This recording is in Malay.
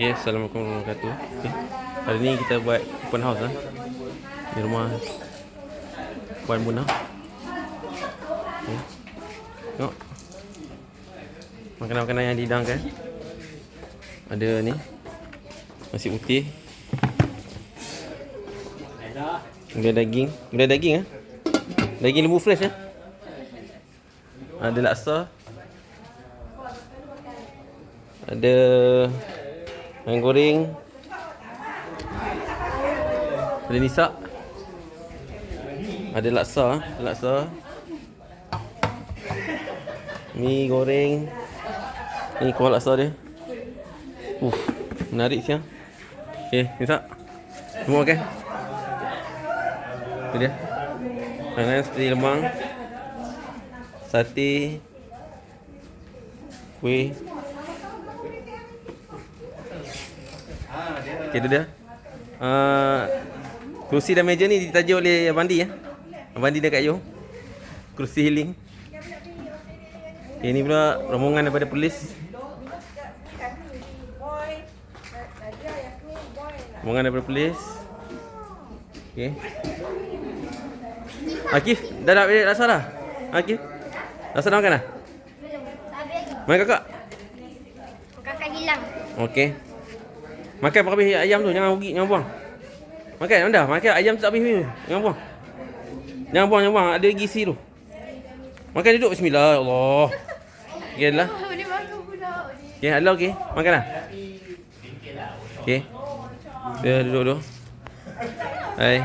Okay, Assalamualaikum warahmatullahi wabarakatuh okay. Hari ni kita buat open house lah Di rumah Puan Buna okay. Tengok Makanan-makanan yang dihidangkan Ada ni Nasi putih Ada daging Ada daging ah. Daging lembu fresh ah. Ada laksa Ada Ayam goreng. Ada nisak Ada laksa Laksa. Mi goreng. Ni kuah laksa dia. Uff Menarik siang. Okay nisak Semua makan Itu dia. Makanan seperti lemang Sate Kuih Okay, itu dia. Uh, kerusi dan meja ni ditajuk oleh Abang Di ya. Abang Di dekat Yo. Kerusi healing. Okay, ni pula rombongan daripada polis. Rombongan daripada polis. Okay. Akif, dah nak balik rasa dah? Akif? Rasa dah makan dah? Mana kakak? Kakak hilang. Okey. Makan apa habis ayam tu, jangan rugi, jangan buang. Makan anda, makan ayam tu tak habis ni. Jangan buang. Jangan buang, jangan buang. Ada gizi tu. Makan duduk bismillah, ya Allah. Okey lah. Boleh makan pula. Okey, Allah okey. Makan dah. Okey. Dia duduk dulu. Hai.